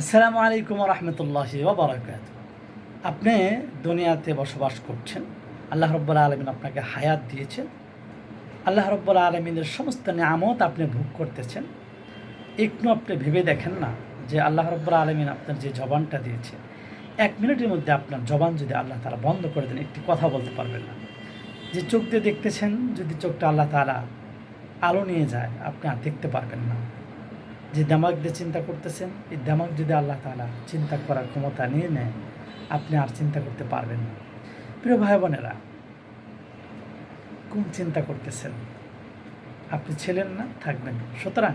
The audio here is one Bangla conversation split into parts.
আসসালামু আলাইকুম রহমতুল্লাহ বারাকাত আপনি দুনিয়াতে বসবাস করছেন, আল্লাহ রব্বুল আলমিন আপনাকে হায়াত দিয়েছেন। আল্লাহ রব্বুল আলমিনের সমস্ত নিয়ামত আপনি ভোগ করতেছেন। একটু আপনি ভেবে দেখেন না যে আল্লাহ রব্বুল আলমিন আপনার যে জবানটা দিয়েছে, এক মিনিটের মধ্যে আপনার জবান যদি আল্লাহ তালা বন্ধ করে দেন, একটি কথা বলতে পারবেন না। যে চোখ দিয়ে দেখতেছেন, যদি চোখটা আল্লাহ তালা আলো নিয়ে যায়, আপনি আর দেখতে পারবেন না। যে দামাক দিয়ে চিন্তা করতেছেন, এই দামাক যদি আল্লাহ তালা চিন্তা করার ক্ষমতা নিয়ে নেন, আপনি আর চিন্তা করতে পারবেন না। প্রিয় ভাই বোনেরা, কোন চিন্তা করতেছেন? আপনি ছিলেন না, থাকবেন সুতরাং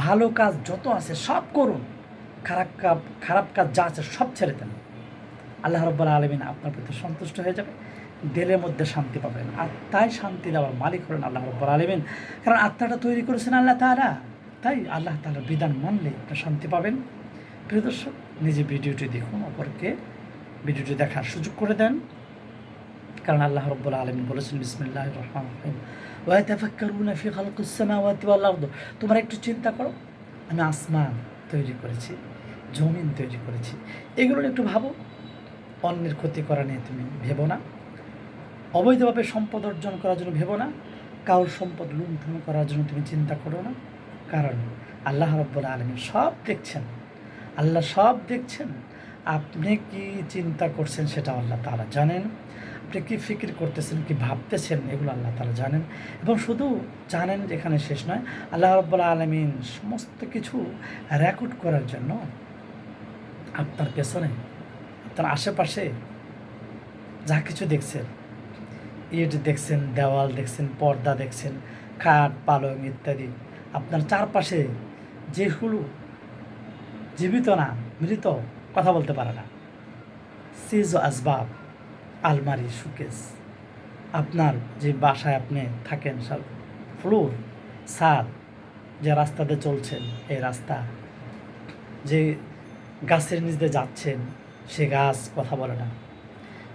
ভালো কাজ যত আছে সব করুন, খারাপ কাজ খারাপ কাজ যা আছে সব ছেড়ে দেন। আল্লাহ রব্বুল আলমিন আপনার প্রতি সন্তুষ্ট হয়ে যাবে, দিলের মধ্যে শান্তি পাবেন। আত্মায় শান্তি দেওয়ার মালিক হলেন আল্লাহ রব্বুল আলমিন। কারণ আত্মাটা তৈরি করেছেন আল্লাহ তালা তাই আল্লাহ তালার বিধান মানলে আপনি শান্তি পাবেন। প্রিয় দর্শক নিজে ভিডিওটি দেখুন, অপরকে ভিডিওটি দেখার সুযোগ করে দেন। কারণ আল্লাহ রব্বুল আলমিন বলেছেন বিসমিল্লাহ রহমান রহিম। ওয়াতাফাক্কারুনা ফি খালকিস সামাওয়াতি ওয়াল তোমরা একটু চিন্তা করো, আমি আসমান তৈরি করেছি, জমিন তৈরি করেছি। এগুলো একটু ভাবো, অন্যের ক্ষতি করা নিয়ে তুমি ভেবো না। অবৈধভাবে সম্পদ অর্জন করার জন্য ভেবো না। কারোর সম্পদ লুণ্ঠন করার জন্য তুমি চিন্তা করো না। কারণ আল্লাহ রব্বুল আলমী সব দেখছেন। আল্লাহ সব দেখছেন। আপনি কি চিন্তা করছেন সেটা আল্লাহ তালা জানেন। আপনি কি ফিকির করতেছেন, কি ভাবতেছেন এগুলো আল্লাহ তালা জানেন। এবং শুধু জানেন এখানে শেষ নয়, আল্লাহ রব্বুল আলমিন সমস্ত কিছু রেকর্ড করার জন্য আপনার পেছনে, আপনার আশেপাশে যা কিছু দেখছেন, ইট দেখছেন, দেওয়াল দেখছেন, পর্দা দেখছেন, খাট, পালং ইত্যাদি আপনার চারপাশে যেগুলো জীবিত না, মৃত, কথা বলতে পারে না। সিজ আসবাব, আলমারি, সুকেস। আপনার যে বাসায় আপনি থাকেন, সব ফ্লোর, ছাদ যে রাস্তাতে চলছেন, এই রাস্তা যে গাছের নিচ দিয়ে যাচ্ছেন, সে গাছ কথা বলে না।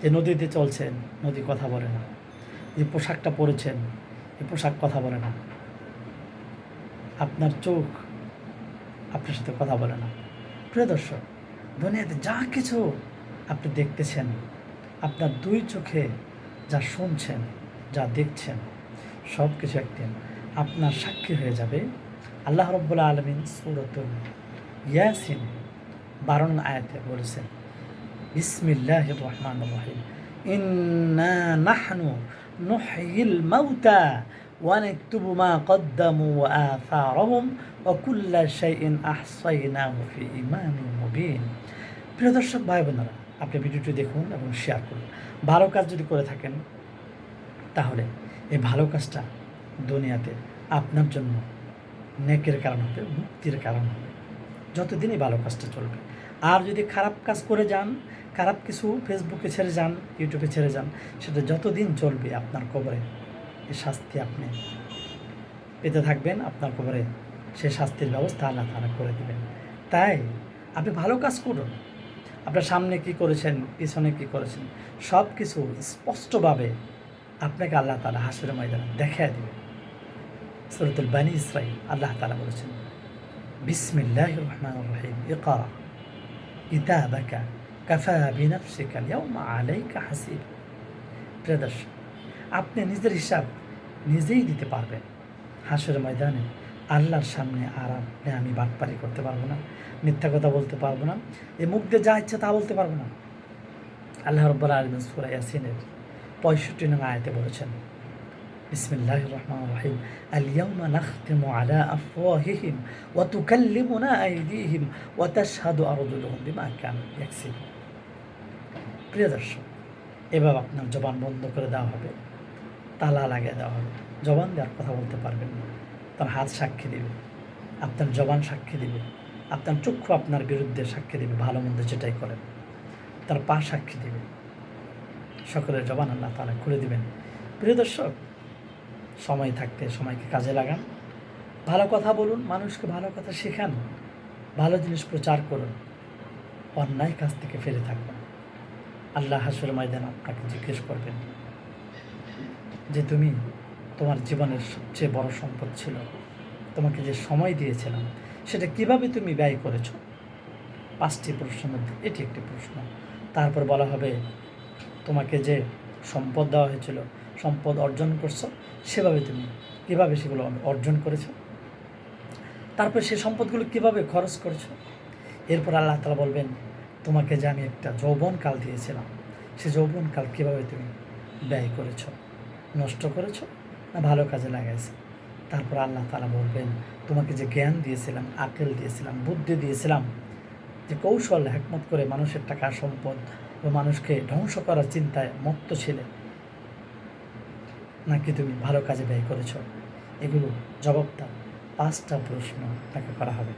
যে নদীতে চলছেন, নদী কথা বলে না। যে পোশাকটা পরেছেন এই পোশাক কথা বলে না। আপনার চোখ আপনার সাথে কথা বলে না। প্রিয় দর্শক, দুনিয়াতে যা কিছু আপনি দেখতেছেন, আপনার দুই চোখে যা শুনছেন, যা দেখছেন সব কিছু একদিন আপনার সাক্ষী হয়ে যাবে। আল্লাহ রব্বুল্লা আলমিন সুরতুল ইয়াসিন বারণ আয়াতে বলেছেন বিসমিল্লাহ রহমান রহিম। ইন্না নাহনু নুহয়িল মাউতা ونكتب ما قدموا وآثارهم وكل شيء أحصيناه في إمام مبين প্রিয় দর্শক ভাই বোনেরা আপনি ভিডিওটি দেখুন এবং শেয়ার করুন ভালো কাজ যদি করে থাকেন তাহলে এই ভালো কাজটা দুনিয়াতে আপনার জন্য নেকের কারণ হবে মুক্তির কারণ হবে যতদিনই ভালো কাজটা চলবে আর যদি খারাপ কাজ করে যান খারাপ কিছু ফেসবুকে ছেড়ে যান ইউটিউবে ছেড়ে যান সেটা যতদিন চলবে আপনার কবরে শাস্তি আপনি পেতে থাকবেন। আপনার কবরে সে শাস্তির ব্যবস্থা আল্লাহ তারা করে দেবেন। তাই আপনি ভালো কাজ করুন। আপনার সামনে কি করেছেন, পিছনে কি করেছেন সব কিছু স্পষ্টভাবে আপনাকে আল্লাহ তালা হাসির ময়দানে দেখায় দেবেন। সরতুল বানি ইসরাইল আল্লাহ তালা বলেছেন বিসমিল্লাহ রহমান রহিম কাফা বিনাফসিকা ইয়াউমা আলাইকা হাসিব। প্রিয় দর্শক আপনি নিজের হিসাব নিজেই দিতে পারবেন। হাসের ময়দানে আল্লাহর সামনে আর আপনি আমি বাটপারি করতে পারব না, মিথ্যা কথা বলতে পারব না এই মুখ দিয়ে যা ইচ্ছা তা বলতে পারব না। আল্লাহ রব্বুল আলমিন সুরা ইয়াসিনের পঁয়ষট্টি নং আয়তে বলেছেন বিসমিল্লাহ রহমান রহিম। আলিয়াউমা নাখতিমু আলা আফওয়াহিহিম ওয়া তুকাল্লিমুনা আইদিহিম ওয়া তাশহাদু আরজুলুহুম বিমা কানু ইয়াকসিবুন। প্রিয় দর্শক এবার আপনার জবান বন্ধ করে দেওয়া হবে। তালা লাগিয়ে দেওয়া হবে। জবান দেওয়ার কথা বলতে পারবেন না। তার হাত সাক্ষী দেবে। আপনার জবান সাক্ষী দেবে। আপনার চক্ষু আপনার বিরুদ্ধে সাক্ষী দেবে, ভালো মন্দ যেটাই করেন। তার পা সাক্ষী দেবে। সকলের জবান আল্লাহ তালা খুলে দিবেন। প্রিয় দর্শক, সময় থাকতে সময়কে কাজে লাগান। ভালো কথা বলুন, মানুষকে ভালো কথা শেখান। ভালো জিনিস প্রচার করুন। অন্যায় কাজ থেকে ফিরে থাকুন। আল্লাহ হাসুর ময়দান আপনাকে জিজ্ঞেস করবেন যে তুমি তোমার জীবনের সবচেয়ে বড় সম্পদ ছিল। তোমাকে যে সময় দিয়েছিলাম, সেটা কীভাবে তুমি ব্যয় করেছ? পাঁচটি প্রশ্নের মধ্যে এটি একটি প্রশ্ন। তারপর বলা হবে, তোমাকে যে সম্পদ দেওয়া হয়েছিল, সম্পদ অর্জন করছ, সেভাবে তুমি কীভাবে সেগুলো অর্জন করেছ? তারপর সে সম্পদগুলো কীভাবে খরচ করেছ? এরপর আল্লাহ তালা বলবেন, তোমাকে যে আমি একটা যৌবনকাল দিয়েছিলাম, সে যৌবনকাল কীভাবে তুমি ব্যয় করেছ? নষ্ট করেছ না ভালো কাজে লাগাইছো? তারপর আল্লাহ তালা বলবেন, তোমাকে যে জ্ঞান দিয়েছিলাম, আকেল দিয়েছিলাম, বুদ্ধি দিয়েছিলাম, যে কৌশল হ্যাকমত করে মানুষের টাকা, সম্পদ ও মানুষকে ধ্বংস করার চিন্তায় মত্ত ছিলে, নাকি তুমি ভালো কাজে ব্যয় করেছ? এগুলো জবাব দাও। পাঁচটা প্রশ্ন তাকে করা হবে।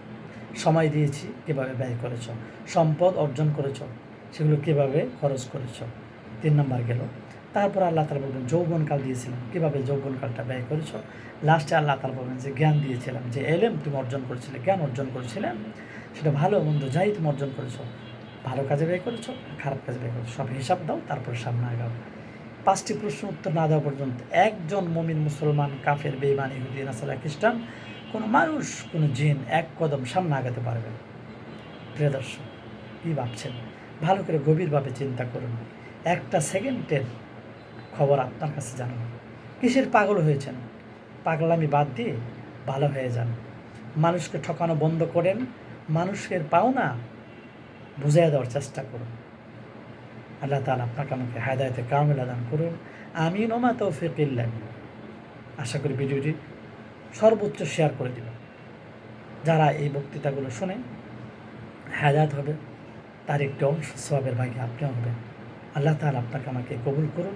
সময় দিয়েছি, কীভাবে ব্যয় করেছ? সম্পদ অর্জন করেছ, সেগুলো কীভাবে খরচ করেছ? তিন নম্বর গেল তারপর আল্লাহ তালা বলবেন, যৌবনকাল দিয়েছিলাম। কীভাবে যৌবনকালটা ব্যয় করেছ। লাস্টে আল্লাহ তালা বলবেন যে, জ্ঞান দিয়েছিলাম, যে এলেম তুমি অর্জন করেছিলে, জ্ঞান অর্জন করেছিলে। সেটা ভালো মন্দ যাই তুমি অর্জন করেছ। ভালো কাজে ব্যয় করেছ, খারাপ কাজে ব্যয় করেছ। সব হিসাব দাও, তারপরে সামনে আগাও। পাঁচটি প্রশ্ন উত্তর না দেওয়া পর্যন্ত, একজন মমিন মুসলমান, কাফের বেইমান ইহুদি, নাসারা, খ্রিস্টান, কোনো মানুষ, কোনো জিন এক কদম সামনে আগাতে পারবে না। প্রিয় দর্শক, কী ভাবছেন? ভালো করে গভীরভাবে চিন্তা করুন। একটা সেকেন্ডের খবর আপনার কাছে জানুন। কিসের পাগল হয়েছেন? পাগলামি বাদ দিয়ে ভালো হয়ে যান। মানুষকে ঠকানো বন্ধ করেন, মানুষের পাওনা বুঝাই দেওয়ার চেষ্টা করুন। আল্লাহ তালা আপনাকে আমাকে হায়দায়তে কামেলা দান করুন। আমি নোমা তৌফিক আশা করি ভিডিওটি সর্বোচ্চ শেয়ার করে দেবেন। যারা এই বক্তৃতাগুলো শুনে হায়াত হবে, তার একটি অংশ সবের ভাগে আপনিও হবেন। আল্লাহ তালা আপনাকে আমাকে কবুল করুন।